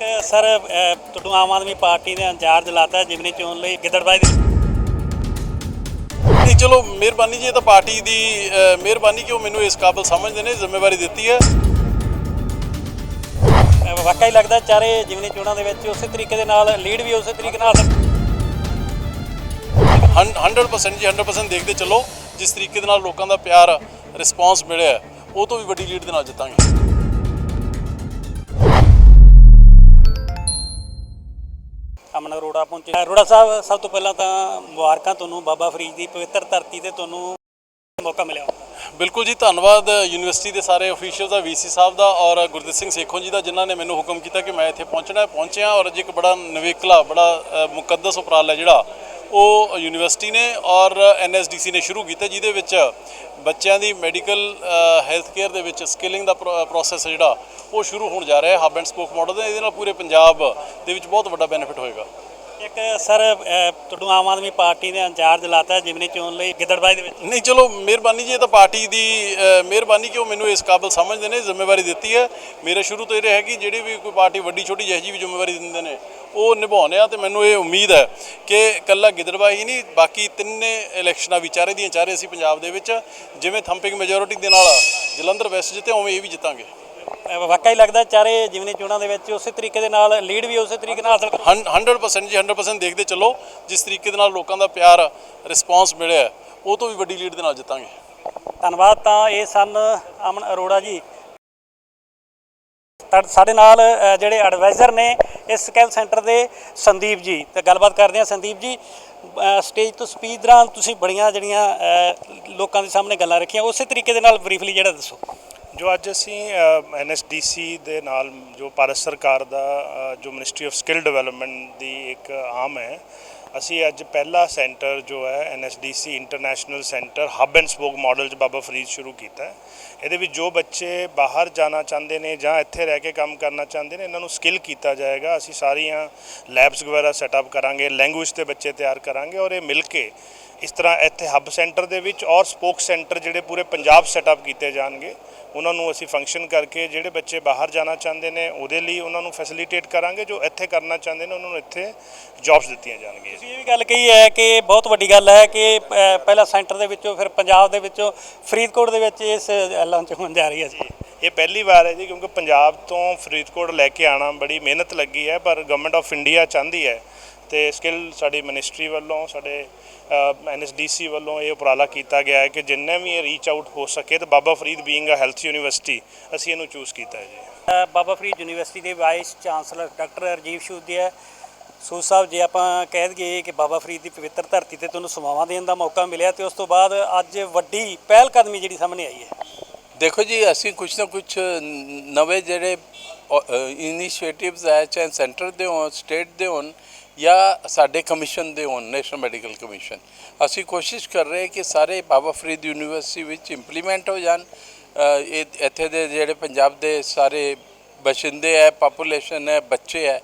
ਇੱਕ ਸਰ ਤੁਹਾਨੂੰ ਆਮ ਆਦਮੀ ਪਾਰਟੀ ਨੇ ਇੰਚਾਰਜ ਲਾਤਾ ਜਿਮਨੀ ਚੋਣ ਲਈ ਗਿੱਦੜਬਾਈ ਦੇ। ਨਹੀਂ ਚਲੋ ਮਿਹਰਬਾਨੀ ਜੀ ਇਹ ਤਾਂ ਪਾਰਟੀ ਦੀ ਮਿਹਰਬਾਨੀ ਕਿ ਉਹ ਮੈਨੂੰ ਇਸ ਕਾਬਲ ਸਮਝਦੇ ਨੇ ਜ਼ਿੰਮੇਵਾਰੀ ਦਿੱਤੀ ਹੈ। ਅਹ, ਵਾਕਈ ਲੱਗਦਾ ਚਾਰੇ ਜਿਮਨੀ ਚੋਣਾਂ ਦੇ ਵਿੱਚ ਉਸੇ ਤਰੀਕੇ ਦੇ ਨਾਲ ਲੀਡ ਵੀ ਉਸੇ ਤਰੀਕੇ ਨਾਲ। ਹੰ- 100% ਜੀ 100% ਦੇਖਦੇ ਚੱਲੋ ਜਿਸ ਤਰੀਕੇ ਦੇ ਨਾਲ ਲੋਕਾਂ ਦਾ ਪਿਆਰ ਰਿਸਪਾਂਸ ਮਿਲਿਆ ਹੈ, ਉਹ ਤੋਂ ਵੀ ਵੱਡੀ ਲੀਡ ਦੇ ਨਾਲ ਜਿੱਤਾਂਗੇ। ਅਮਨ ਅਰੋੜਾ ਪਹੁੰਚੇ। ਅਰੋੜਾ ਸਾਹਿਬ, ਸਭ ਤੋਂ ਪਹਿਲਾਂ ਤਾਂ ਮੁਬਾਰਕਾਂ ਤੁਹਾਨੂੰ, ਬਾਬਾ ਫਰੀਦ ਦੀ ਪਵਿੱਤਰ ਧਰਤੀ ਤੇ ਤੁਹਾਨੂੰ ਮੌਕਾ ਮਿਲਿਆ। ਬਿਲਕੁਲ ਜੀ, ਧੰਨਵਾਦ ਯੂਨੀਵਰਸਿਟੀ ਦੇ ਸਾਰੇ ਅਫੀਸ਼ੀਅਲਸ ਦਾ, ਵੀਸੀ ਸਾਹਿਬ ਦਾ ਔਰ ਗੁਰਦੀਪ ਸਿੰਘ ਸੇਖੋਂ ਜੀ ਦਾ, ਜਿਨ੍ਹਾਂ ਨੇ ਮੈਨੂੰ ਹੁਕਮ ਕੀਤਾ ਕਿ ਮੈਂ ਇੱਥੇ ਪਹੁੰਚਣਾ ਹੈ, ਪਹੁੰਚਿਆ ਔਰ ਅੱਜ ਇੱਕ ਬੜਾ ਨਵੇਕਲਾ, ਬੜਾ ਮੁਕੱਦਸ ਉਪਰਾਲਾ ਜਿਹੜਾ ਉਹ ਯੂਨੀਵਰਸਿਟੀ ਨੇ ਔਰ ਐਨਐਸਡੀਸੀ ਨੇ ਸ਼ੁਰੂ ਕੀਤਾ ਜਿਹਦੇ ਵਿੱਚ ਬੱਚਿਆਂ ਦੀ ਮੈਡੀਕਲ ਹੈਲਥ ਕੇਅਰ ਦੇ ਵਿੱਚ ਸਕਿਲਿੰਗ ਦਾ ਪ੍ਰੋਸੈਸ ਜਿਹੜਾ ਉਹ ਸ਼ੁਰੂ ਹੋਣ ਜਾ ਰਿਹਾ ਹੈ ਹਬ ਐਂਡ ਸਪੋਕ ਮਾਡਲ ਦੇ। ਇਹਦੇ ਨਾਲ ਪੂਰੇ ਪੰਜਾਬ ਦੇ ਵਿੱਚ ਬਹੁਤ ਵੱਡਾ ਬੈਨੀਫਿਟ ਹੋਏਗਾ। ਇੱਕ ਸਰ ਤੁਹਾਨੂੰ ਆਮ ਆਦਮੀ ਪਾਰਟੀ ਨੇ ਇੰਚਾਰਜ ਲਾਤਾ ਜਿਮਨੀ ਚੋਣ ਲਈ ਗਿੱਦੜਬਾਈ ਦੇ ਵਿੱਚ। ਨਹੀਂ ਚਲੋ ਮਿਹਰਬਾਨੀ ਜੀ ਇਹ ਤਾਂ ਪਾਰਟੀ ਦੀ ਮਿਹਰਬਾਨੀ ਕਿ ਉਹ ਮੈਨੂੰ ਇਸ ਕਾਬਲ ਸਮਝਦੇ ਨੇ ਜ਼ਿੰਮੇਵਾਰੀ ਦਿੱਤੀ ਹੈ। ਮੇਰੇ ਸ਼ੁਰੂ ਤੋਂ ਇਹ ਰਿਹਾ ਕਿ ਜਿਹੜੀ ਵੀ ਕੋਈ ਪਾਰਟੀ ਵੱਡੀ ਛੋਟੀ ਜਿਹੀ ਵੀ ਜ਼ਿੰਮੇਵਾਰੀ ਦਿੰਦੇ ਨੇ ਉਹ ਨਿਭਾਉਂਦੇ ਆ ਤੇ ਮੈਨੂੰ ਇਹ ਉਮੀਦ ਹੈ ਕਿ ਕੱਲਾ ਗਿੱਦੜਬਾਈ ਹੀ ਨਹੀਂ ਬਾਕੀ ਤਿੰਨੇ ਇਲੈਕਸ਼ਨਾਂ ਵੀ ਚਾਰੇ ਦੀਆਂ ਚਾਰੇ ਅਸੀਂ ਪੰਜਾਬ ਦੇ ਵਿੱਚ ਜਿਵੇਂ ਥੰਪਿੰਗ ਮੈਜੋਰਿਟੀ ਦੇ ਨਾਲ ਜਲੰਧਰ ਵੈਸਟ ਜਿੱਤੇ ਉਵੇਂ ਇਹ ਵੀ ਜਿੱਤਾਂਗੇ। ਵਾਕਈ ਲੱਗਦਾ ਚਾਰੇ ਜਿਮਨੀ ਚੋਣਾਂ ਦੇ ਵਿੱਚ ਉਸੇ ਤਰੀਕੇ ਦੇ ਨਾਲ ਲੀਡ ਵੀ ਉਸੇ ਤਰੀਕੇ ਨਾਲ ਹਾਸਲ ਹੰ- 100% ਜੀ 100% ਦੇਖਦੇ ਚੱਲੋ ਜਿਸ ਤਰੀਕੇ ਦੇ ਨਾਲ ਲੋਕਾਂ ਦਾ ਪਿਆਰ ਰਿਸਪਾਂਸ ਮਿਲਿਆ ਉਹ ਤੋਂ ਵੀ ਵੱਡੀ ਲੀਡ ਦੇ ਨਾਲ ਜਿੱਤਾਂਗੇ। ਧੰਨਵਾਦ ਤਾਂ ਇਹ ਸਨ ਅਮਨ ਅਰੋੜਾ ਜੀ। ਸਾਡੇ ਨਾਲ ਜਿਹੜੇ ਐਡਵਾਈਜ਼ਰ ਨੇ ਇਸ ਸਕਿੱਲ ਸੈਂਟਰ ਦੇ ਸੰਦੀਪ ਜੀ। ਤੇ ਗੱਲਬਾਤ ਕਰਦੇ ਹਾਂ ਸੰਦੀਪ ਜੀ। ਸਟੇਜ ਤੋਂ ਸਪੀਚ ਦੌਰਾਨ ਤੁਸੀਂ ਬੜੀਆਂ ਜਿਹੜੀਆਂ ਲੋਕਾਂ ਦੇ ਸਾਹਮਣੇ ਗੱਲਾਂ ਰੱਖੀਆਂ। ਉਸੇ ਤਰੀਕੇ ਦੇ ਨਾਲ ਬਰੀਫਲੀ ਜਿਹੜਾ ਦੱਸੋ। ਜੋ ਅੱਜ ਅਸੀਂ ਐਨਐਸਡੀਸੀ ਦੇ ਨਾਲ ਜੋ ਭਾਰਤ ਸਰਕਾਰ ਦਾ ਜੋ ਮਿਨਿਸਟਰੀ ਆਫ ਸਕਿੱਲ ਡਿਵੈਲਪਮੈਂਟ ਦੀ ਇੱਕ ਆਮ ਹੈ ਅਸੀਂ ਅੱਜ ਪਹਿਲਾ ਸੈਂਟਰ ਜੋ ਹੈ NSDC international centre hub and spoke model 'ਚ ਬਾਬਾ ਫਰੀਦ ਸ਼ੁਰੂ ਕੀਤਾ ਇਹਦੇ ਵਿੱਚ ਜੋ ਬੱਚੇ ਬਾਹਰ ਜਾਣਾ ਚਾਹੁੰਦੇ ਨੇ ਜਾਂ ਇੱਥੇ ਰਹਿ ਕੇ ਕੰਮ ਕਰਨਾ ਚਾਹੁੰਦੇ ਨੇ, ਇਹਨਾਂ ਨੂੰ ਸਕਿੱਲ ਕੀਤਾ ਜਾਏਗਾ। ਅਸੀਂ ਸਾਰੀਆਂ ਲੈਬਸ ਵਗੈਰਾ ਸੈਟਅਪ ਕਰਾਂਗੇ ਲੈਂਗੁਏਜ ਤੇ ਬੱਚੇ ਤਿਆਰ ਕਰਾਂਗੇ ਔਰ ਇਹ ਮਿਲ ਕੇ ਇਸ ਤਰ੍ਹਾਂ ਇੱਥੇ ਹੱਬ ਸੈਂਟਰ ਦੇ ਵਿੱਚ ਔਰ ਸਪੋਕ ਸੈਂਟਰ ਜਿਹੜੇ ਪੂਰੇ ਪੰਜਾਬ ਸੈਟਅਪ ਕੀਤੇ ਜਾਣਗੇ ਉਹਨਾਂ ਨੂੰ ਅਸੀਂ ਫੰਕਸ਼ਨ ਕਰਕੇ ਜਿਹੜੇ ਬੱਚੇ ਬਾਹਰ ਜਾਣਾ ਚਾਹੁੰਦੇ ਨੇ ਉਹਦੇ ਲਈ ਉਹਨਾਂ ਨੂੰ ਫੈਸਿਲਿਟੇਟ ਕਰਾਂਗੇ ਜੋ ਇੱਥੇ ਕਰਨਾ ਚਾਹੁੰਦੇ ਨੇ ਉਹਨਾਂ ਨੂੰ ਇੱਥੇ ਜੌਬਸ ਦਿੱਤੀਆਂ ਜਾਣਗੀਆਂ ਤੁਸੀਂ ਇਹ ਵੀ ਗੱਲ ਕਹੀ ਹੈ ਕਿ ਬਹੁਤ ਵੱਡੀ ਗੱਲ ਹੈ ਕਿ ਪਹਿਲਾਂ ਸੈਂਟਰ ਦੇ ਵਿੱਚੋਂ ਫਿਰ ਪੰਜਾਬ ਦੇ ਵਿੱਚੋਂ ਫਰੀਦਕੋਟ ਦੇ ਵਿੱਚ ਇਸ ਲਾਂਚ ਹੋਣ ਜਾ ਰਹੀ ਹੈ ਜੀ। ਇਹ ਪਹਿਲੀ ਵਾਰ ਹੈ ਜੀ ਕਿਉਂਕਿ ਪੰਜਾਬ ਤੋਂ ਫਰੀਦਕੋਟ ਲੈ ਕੇ ਆਣਾ ਬੜੀ ਮਿਹਨਤ ਲੱਗੀ ਹੈ ਪਰ ਗਵਰਨਮੈਂਟ ਆਫ ਇੰਡੀਆ ਚਾਹੁੰਦੀ ਹੈ ਤੇ ਸਕਿੱਲ ਸਾਡੀ ਮਿਨਿਸਟਰੀ ਵੱਲੋਂ ਸਾਡੇ ਐਨਐਸਡੀਸੀ ਵੱਲੋਂ ਇਹ ਉਪਰਾਲਾ ਕੀਤਾ ਗਿਆ ਹੈ ਕਿ ਜਿੰਨੇ ਵੀ ਇਹ ਰੀਚ ਆਊਟ ਹੋ ਸਕੇ ਤੇ Baba Farid being a health university ਅਸੀਂ ਇਹਨੂੰ ਚੂਜ਼ ਕੀਤਾ ਹੈ ਜੀ। ਬਾਬਾ ਫਰੀਦ ਯੂਨੀਵਰਸਿਟੀ ਦੇ ਵਾਈਸ ਚਾਂਸਲਰ ਡਾਕਟਰ ਰਜੀਵ ਸ਼ੂਦੀਆ ਸੂ ਸਾਹਿਬ ਜੇ ਆਪਾਂ ਕਹਿ ਦਈਏ ਕਿ ਬਾਬਾ ਫਰੀਦ ਦੀ ਪਵਿੱਤਰ ਧਰਤੀ ਤੇ ਤੁਹਾਨੂੰ ਸਮਾਵਾਂ ਦੇਣ ਦਾ ਮੌਕਾ ਮਿਲਿਆ ਤੇ ਉਸ ਤੋਂ ਬਾਅਦ ਅੱਜ ਵੱਡੀ ਪਹਿਲ ਕਦਮੀ ਜਿਹੜੀ ਸਾਹਮਣੇ ਆਈ ਹੈ। ਦੇਖੋ ਜੀ ਅਸੀਂ ਕੁਝ ਨਾ ਕੁਝ ਨਵੇਂ ਜਿਹੜੇ ਇਨੀਸ਼ੀਏਟਿਵਸ ਹੈ ਚਾਹੇ ਸੈਂਟਰ ਦੇ ਹੋਣ ਸਟੇਟ ਦੇ ਹੋਣ ਜਾਂ ਸਾਡੇ ਕਮਿਸ਼ਨ ਦੇ ਹੋਣ ਨੈਸ਼ਨਲ ਮੈਡੀਕਲ ਕਮਿਸ਼ਨ ਅਸੀਂ ਕੋਸ਼ਿਸ਼ ਕਰ ਰਹੇ ਕਿ ਸਾਰੇ ਬਾਬਾ ਫਰੀਦ ਯੂਨੀਵਰਸਿਟੀ ਵਿੱਚ ਇੰਪਲੀਮੈਂਟ ਹੋ ਜਾਣ। ਅ, ਇਹ ਇੱਥੇ ਦੇ ਜਿਹੜੇ ਪੰਜਾਬ ਦੇ ਸਾਰੇ ਬਸ਼ਿੰਦੇ ਹੈ ਪਾਪੂਲੇਸ਼ਨ ਹੈ ਬੱਚੇ ਹੈ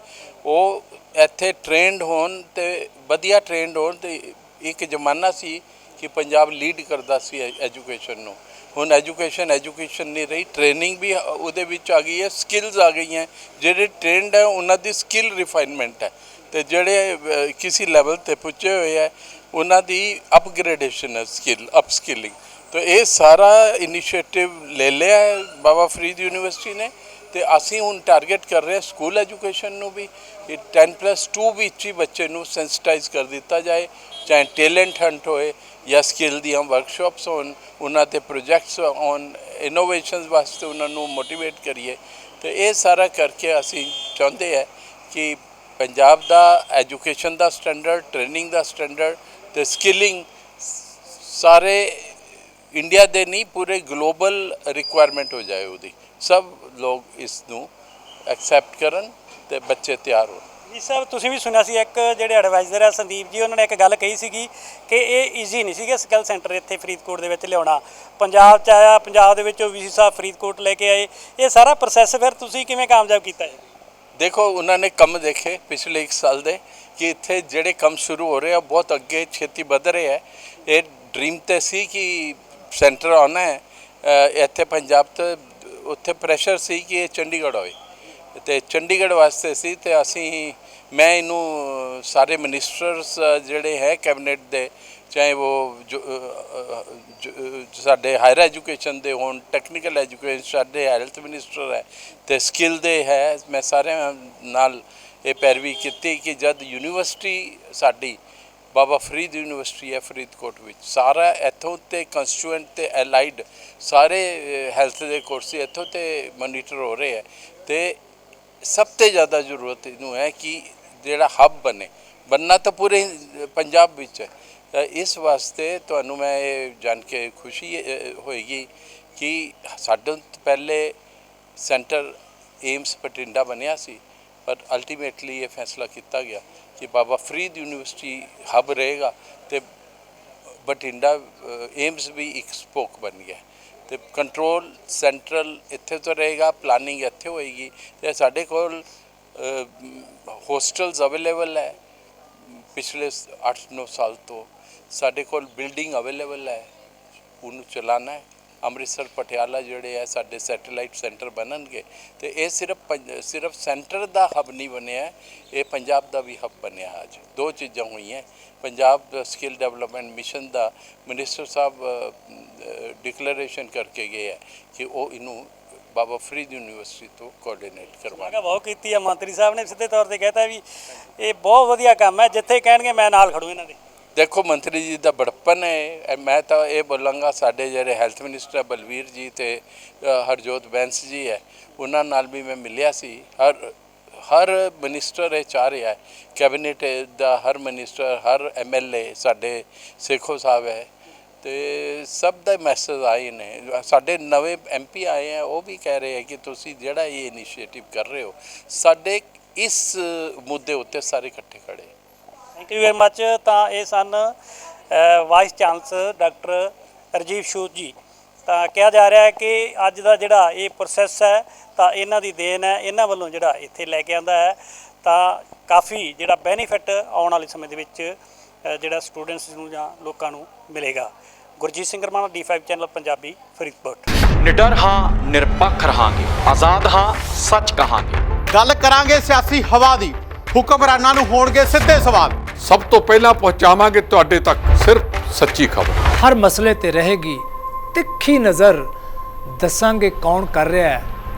ਉਹ ਇੱਥੇ ਟ੍ਰੇਨਡ ਹੋਣ ਤੇ ਵਧੀਆ ਟ੍ਰੇਨਡ ਹੋਣ ਤੇ ਇੱਕ ਜ਼ਮਾਨਾ ਸੀ ਕਿ ਪੰਜਾਬ ਲੀਡ ਕਰਦਾ ਸੀ ਐਜੂਕੇਸ਼ਨ ਨੂੰ। ਹੁਣ ਐਜੂਕੇਸ਼ਨ ਐਜੂਕੇਸ਼ਨ ਨਹੀਂ ਰਹੀ ਟ੍ਰੇਨਿੰਗ ਵੀ ਉਹਦੇ ਵਿੱਚ ਆ ਗਈ ਹੈ ਸਕਿੱਲਸ ਆ ਗਈਆਂ। ਜਿਹੜੇ ਟ੍ਰੇਨਡ ਹੈ ਉਹਨਾਂ ਦੀ ਸਕਿੱਲ ਰਿਫਾਈਨਮੈਂਟ ਹੈ। ਤੇ ਜਿਹੜੇ ਕਿਸੇ ਲੈਵਲ ਤੇ ਪੁੱਜੇ ਹੋਏ ਹੈ ਉਹਨਾਂ ਦੀ ਅਪਗ੍ਰੇਡੇਸ਼ਨ ਹੈ ਸਕਿੱਲ ਅਪ ਸਕਿਲਿੰਗ ਤਾਂ ਇਹ ਸਾਰਾ ਇਨੀਸ਼ੀਏਟਿਵ ਲੈ ਲਿਆ ਬਾਬਾ ਫਰੀਦ ਯੂਨੀਵਰਸਿਟੀ ਨੇ ਤੇ ਅਸੀਂ ਹੁਣ ਟਾਰਗੇਟ ਕਰ ਰਹੇ ਸਕੂਲ ਐਜੂਕੇਸ਼ਨ ਨੂੰ ਵੀ ਕਿ 10+2 ਵਿੱਚ ਹੀ ਬੱਚੇ ਨੂੰ ਸੈਂਸਿਟਾਈਜ਼ ਕਰ ਦਿੱਤਾ ਜਾਏ, ਚਾਹੇ ਟੈਲੈਂਟ ਹੰਟ ਹੋਏ ਜਾਂ ਸਕਿੱਲ ਦੀਆਂ ਵਰਕਸ਼ਾਪਸ ਹੋਣ, ਉਹਨਾਂ ਤੇ ਪ੍ਰੋਜੈਕਟਸ ਔਨ ਇਨੋਵੇਸ਼ਨਸ ਵਾਸਤੇ ਉਹਨਾਂ ਨੂੰ ਮੋਟੀਵੇਟ ਕਰੀਏ। ਤੇ ਇਹ ਸਾਰਾ ਕਰਕੇ ਅਸੀਂ ਚਾਹੁੰਦੇ ਹਾਂ ਕਿ ਪੰਜਾਬ ਦਾ ਐਜੂਕੇਸ਼ਨ ਦਾ ਸਟੈਂਡਰਡ, ਟ੍ਰੇਨਿੰਗ ਦਾ ਸਟੈਂਡਰਡ ਤੇ ਸਕਿਲਿੰਗ ਸਾਰੇ ਇੰਡੀਆ ਦੇ ਨਹੀਂ, ਪੂਰੇ ਗਲੋਬਲ ਰਿਕੁਆਇਰਮੈਂਟ ਹੋ ਜਾਏ ਉਹਦੀ। ਸਭ ਲੋਕ ਇਸ ਨੂੰ ਐਕਸੈਪਟ ਕਰਨ ਤੇ ਬੱਚੇ ਤਿਆਰ ਹੋਣ। ਜੀ ਸਾਹਿਬ ਤੁਸੀਂ ਵੀ ਸੁਣਿਆ ਸੀ ਇੱਕ ਜਿਹੜੇ ਐਡਵਾਈਜ਼ਰ ਹੈ ਸੰਦੀਪ ਜੀ, ਉਹਨਾਂ ਨੇ ਇੱਕ ਗੱਲ ਕਹੀ ਸੀਗੀ ਕਿ ਇਹ ਈਜ਼ੀ ਨਹੀਂ ਸੀਗਾ ਸਕਿੱਲ ਸੈਂਟਰ ਇੱਥੇ ਫਰੀਦਕੋਟ ਦੇ ਵਿੱਚ ਲਿਆਉਣਾ। ਪੰਜਾਬ ਚ ਆਇਆ, ਪੰਜਾਬ ਦੇ ਵਿੱਚ ਵਿੱਚੋਂ ਵੀਸੀ ਸਾਹਿਬ ਫਰੀਦਕੋਟ ਲੈ ਕੇ ਆਏ। ਇਹ ਸਾਰਾ ਪ੍ਰੋਸੈਸ ਫਿਰ ਤੁਸੀਂ ਕਿਵੇਂ ਕਾਮਯਾਬ ਕੀਤਾ ਹੈ ਦੇਖੋ, ਉਹਨਾਂ ਨੇ ਕੰਮ ਦੇਖੇ ਪਿਛਲੇ 1 ਸਾਲ ਦੇ ਕਿ ਇੱਥੇ ਜਿਹੜੇ ਕੰਮ ਸ਼ੁਰੂ ਹੋ ਰਹੇ ਆ, ਬਹੁਤ ਅੱਗੇ ਛੇਤੀ ਵਧ ਰਹੇ ਹੈ ਇਹ ਡ੍ਰੀਮ ਤੇ ਸੀ ਕਿ ਸੈਂਟਰ ਆਉਣਾ ਹੈ। ਇੱਥੇ ਪੰਜਾਬ 'ਤੇ ਉੱਥੇ ਪ੍ਰੈਸ਼ਰ ਸੀ ਕਿ ਇਹ ਚੰਡੀਗੜ੍ਹ ਹੋਏ ਤੇ ਚੰਡੀਗੜ੍ਹ ਵਾਸਤੇ ਸੀ ਤੇ ਅਸੀਂ ਮੈਂ ਇਹਨੂੰ ਸਾਰੇ ਮਿਨਿਸਟਰਸ ਜਿਹੜੇ ਹੈ ਕੈਬਨਿਟ ਦੇ, ਚਾਹੇ ਉਹ ਜੋ ਸਾਡੇ ਹਾਇਰ ਐਜੂਕੇਸ਼ਨ ਦੇ ਹੋਣ ਟੈਕਨੀਕਲ ਐਜੂਕੇਸ਼ਨ ਸਾਡੇ ਹੈਲਥ ਮਿਨਿਸਟਰ ਹੈ ਤੇ ਸਕਿੱਲ ਦੇ ਹੈ, ਮੈਂ ਸਾਰਿਆਂ ਨਾਲ ਇਹ ਪੈਰਵੀ ਕੀਤੀ ਕਿ ਜਦ ਯੂਨੀਵਰਸਿਟੀ ਸਾਡੀ ਬਾਬਾ ਫਰੀਦ ਯੂਨੀਵਰਸਿਟੀ ਹੈ, ਫਰੀਦਕੋਟ ਵਿੱਚ, ਸਾਰਾ ਇੱਥੋਂ ਤੇ ਕੰਸਟੀਚੂਐਂਟ ਤੇ ਐਲਾਈਡ ਸਾਰੇ ਹੈਲਥ ਦੇ ਕੋਰਸ ਇੱਥੋਂ ਤੇ ਮੋਨੀਟਰ ਹੋ ਰਹੇ ਹੈ ਤੇ ਸਭ ਤੋਂ ਜ਼ਿਆਦਾ ਜ਼ਰੂਰਤ ਇਹਨੂੰ ਹੈ ਕਿ ਜਿਹੜਾ ਹੱਬ ਬਣੇ, ਬੰਨਾ ਤਾਂ ਪੂਰੇ ਪੰਜਾਬ ਵਿੱਚ ਹੈ। ਇਸ ਵਾਸਤੇ ਤੁਹਾਨੂੰ ਮੈਂ ਇਹ ਜਾਣ ਕੇ ਖੁਸ਼ੀ ਹੋਏਗੀ ਕਿ ਸਾਡੇ ਤੋਂ ਪਹਿਲੇ ਸੈਂਟਰ ਏਮਸ ਬਠਿੰਡਾ ਬਣਿਆ ਸੀ, ਪਰ ਅਲਟੀਮੇਟਲੀ ਇਹ ਫੈਸਲਾ ਕੀਤਾ ਗਿਆ ਕਿ ਬਾਬਾ ਫਰੀਦ ਯੂਨੀਵਰਸਿਟੀ ਹੱਬ ਰਹੇਗਾ ਤੇ ਬਠਿੰਡਾ ਏਮਸ ਵੀ ਇੱਕ ਸਪੋਕ ਬਣ ਗਿਆ। ਤੇ ਕੰਟਰੋਲ ਸੈਂਟਰਲ ਇੱਥੇ ਤੋਂ ਰਹੇਗਾ ਪਲਾਨਿੰਗ ਇੱਥੇ ਹੋਏਗੀ ਤੇ ਸਾਡੇ ਕੋਲ ਹੋਸਟਲਸ ਅਵੇਲੇਬਲ ਹੈ। ਪਿਛਲੇ 8-9 ਸਾਲ ਤੋਂ ਸਾਡੇ ਕੋਲ ਬਿਲਡਿੰਗ ਅਵੇਲੇਬਲ ਹੈ। ਉਹਨੂੰ ਚਲਾਉਣਾ ਹੈ। ਅੰਮ੍ਰਿਤਸਰ, ਪਟਿਆਲਾ ਜਿਹੜੇ ਹੈ, ਸਾਡੇ ਸੈਟੇਲਾਈਟ ਸੈਂਟਰ ਬਣਨਗੇ। ਤੇ ਇਹ ਸਿਰਫ ਪੰਜ- ਸਿਰਫ ਸੈਂਟਰ ਦਾ ਹੱਬ ਨਹੀਂ ਬਣਿਆ, ਇਹ ਪੰਜਾਬ ਦਾ ਵੀ ਹੱਬ ਬਣਿਆ ਅੱਜ। ਦੋ ਚੀਜ਼ਾਂ ਹੋਈਆਂ। ਪੰਜਾਬ ਸਕਿੱਲ ਡਿਵੈਲਪਮੈਂਟ ਮਿਸ਼ਨ ਦਾ ਮਿਨਿਸਟਰ ਸਾਹਿਬ ਡਿਕਲੇਰੇਸ਼ਨ ਕਰਕੇ ਗਏ ਹੈ ਕਿ ਉਹ ਇਹਨੂੰ ਬਾਬਾ ਫਰੀਦ ਯੂਨੀਵਰਸਿਟੀ ਤੋਂ ਕੋਆਰਡੀਨੇਟ ਮੈਂ ਕਰਵਾਉਣਾ ਬਹੁਤ ਕੀਤੀ ਆ ਮੰਤਰੀ ਸਾਹਿਬ ਨੇ ਸਿੱਧੇ ਤੌਰ ਤੇ ਕਹਿਤਾ ਵੀ ਇਹ ਬਹੁਤ ਵਧੀਆ ਕੰਮ ਹੈ ਜਿੱਥੇ ਕਹਿਣਗੇ ਮੈਂ ਨਾਲ ਖੜੂ ਇਹਨਾਂ ਦੇ। ਦੇਖੋ ਮੰਤਰੀ ਜੀ ਦਾ ਬੜਪਨ ਹੈ ਮੈਂ ਤਾਂ ਇਹ ਬੋਲਾਂਗਾ ਸਾਡੇ ਜਿਹੜੇ ਹੈਲਥ ਮਿਨਿਸਟਰ ਬਲਵੀਰ ਜੀ ਤੇ ਹਰਜੋਤ ਬੈਂਸ ਜੀ ਹੈ ਉਹਨਾਂ ਨਾਲ ਵੀ ਮੈਂ ਮਿਲਿਆ ਸੀ। ਹਰ ਹਰ ਮਿਨਿਸਟਰ ਇਹ ਚਾਹ ਰਿਹਾ ਹੈ ਕੈਬਨਿਟ ਦਾ ਹਰ ਮਿਨਿਸਟਰ ਹਰ ਐਮਐਲਏ ਸਾਡੇ ਸੇਖੋ ਸਾਹਿਬ ਹੈ ਤੇ ਸਭ ਦਾ ਮੈਸੇਜ ਆਏ ਨੇ। ਸਾਡੇ ਨਵੇਂ ਐਮਪੀ ਆਏ ਆ, ਉਹ ਵੀ ਕਹਿ ਰਹੇ ਆ ਕਿ ਤੁਸੀਂ ਜਿਹੜਾ ਇਹ ਇਨੀਸ਼ੀਏਟਿਵ ਕਰ ਰਹੇ ਹੋ, ਸਾਡੇ ਇਸ ਮੁੱਦੇ ਉੱਤੇ ਸਾਰੇ ਇਕੱਠੇ ਖੜੇ ਥੈਂਕ ਯੂ ਵੈਰੀ ਮੱਚ ਤਾਂ ਇਹ ਸਨ vice chancellor doctor Rajiv Sood ji. ਤਾਂ ਕਿਹਾ ਜਾ ਰਿਹਾ ਹੈ ਕਿ ਅੱਜ ਦਾ ਜਿਹੜਾ ਇਹ ਪ੍ਰੋਸੈਸ ਹੈ, ਤਾਂ ਇਹਨਾਂ ਦੀ ਦੇਣ ਹੈ, ਇਹਨਾਂ ਵੱਲੋਂ ਜਿਹੜਾ ਇੱਥੇ ਲੈ ਕੇ ਆਂਦਾ ਹੈ। ਤਾਂ ਕਾਫੀ ਜਿਹੜਾ ਬੈਨੀਫਿਟ ਆਉਣ ਵਾਲੇ ਸਮੇਂ ਦੇ ਵਿੱਚ ਜਿਹੜਾ ਸਟੂਡੈਂਟਸ ਨੂੰ ਜਾਂ ਲੋਕਾਂ ਨੂੰ ਮਿਲੇਗਾ। Gurjeet Singh Ramana D5 channel Punjabi Faridkot. ਨਿਡਰ ਹਾਂ ਨਿਰਪੱਖ ਰਹਾਂਗੇ। ਆਜ਼ਾਦ ਹਾਂ ਸੱਚ ਕਹਾਂਗੇ। ਗੱਲ ਕਰਾਂਗੇ ਸਿਆਸੀ ਹਵਾ ਦੀ। ਹੁਕਮਰਾਨਾਂ ਨੂੰ ਹੋਣਗੇ ਸਿੱਧੇ ਸਵਾਲ। ਸਭ ਤੋਂ ਪਹਿਲਾਂ ਪਹੁੰਚਾਵਾਂਗੇ ਤੁਹਾਡੇ ਤੱਕ ਸਿਰਫ ਸੱਚੀ ਖਬਰ। ਹਰ ਮਸਲੇ ਤੇ ਰਹੇਗੀ ਤਿੱਖੀ ਨਜ਼ਰ। ਦੱਸਾਂਗੇ ਕੌਣ ਕਰ ਰਿਹਾ ਹੈ।